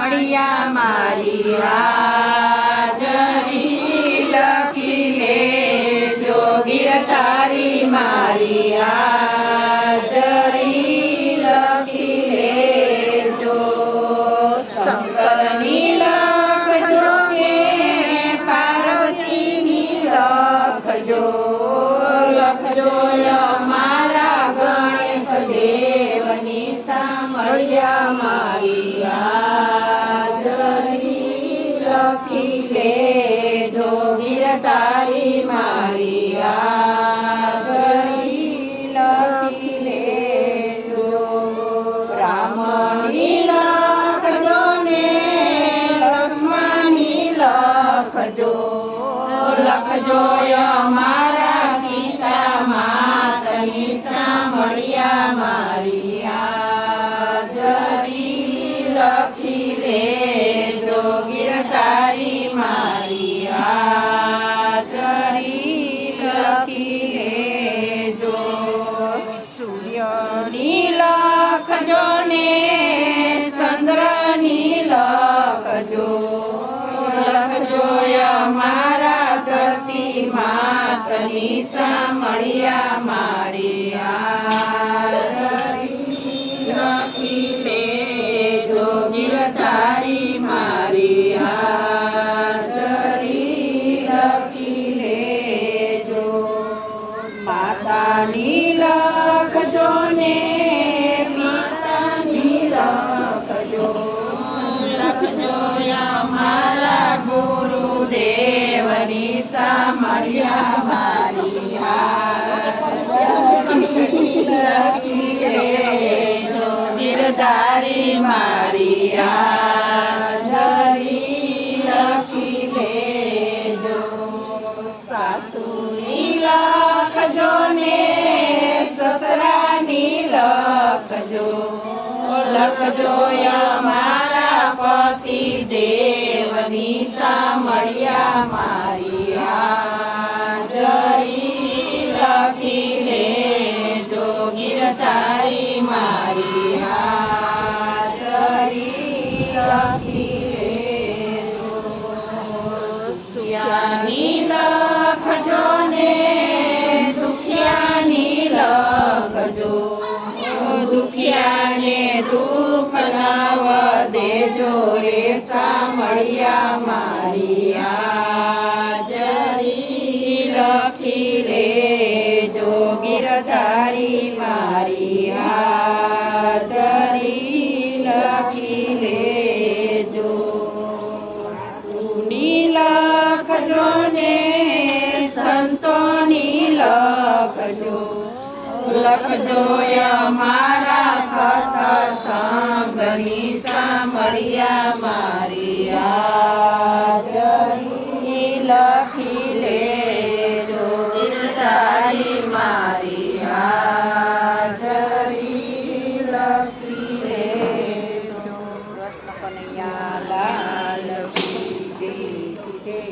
મળ્યા મારી હાજરી લખી લેજો ગીર તારી મારી હાજરી લખી લેજો. શંકરની લખજો ને પાર્વતીની લખજો લખજો અમારા ગણેશ દેવની સાંભળ્યા મારી તારી મારી રામની લખજો ને લક્ષ્મણની લખજો. લખજો અમારા સીતા માતની સાંભળ્યા મારી હાજરી લખી લેજો ગીર લખજો લખજો અમારા ધરતી માતની સાંભળ્યા મારી હાજરી લખી ગુરુદેવની સાંભળ્યા મારી હાજરી લખી લેજો ગીરધારી મારી હાજરી લખી લેજો સાસુની લખજો ને સસરાની લખજો લખજો પતિ દેવની સાંભળ્યા મારી હાજરી લખી લેજો ગીર તારી મારી હાજરી લખી લેજો રે સામળિયા મારી હાજરી લખી લેજો ગીરધારી મારી હાજરી લખી લેજો તુની લખજો ને સંતોની લખજો લખજો અમારા મૈયા મારી આજની લખી લે જો તારી મારી હાજરી લખી લે જો કૃષ્ણ કનૈયા, લાલ કી જય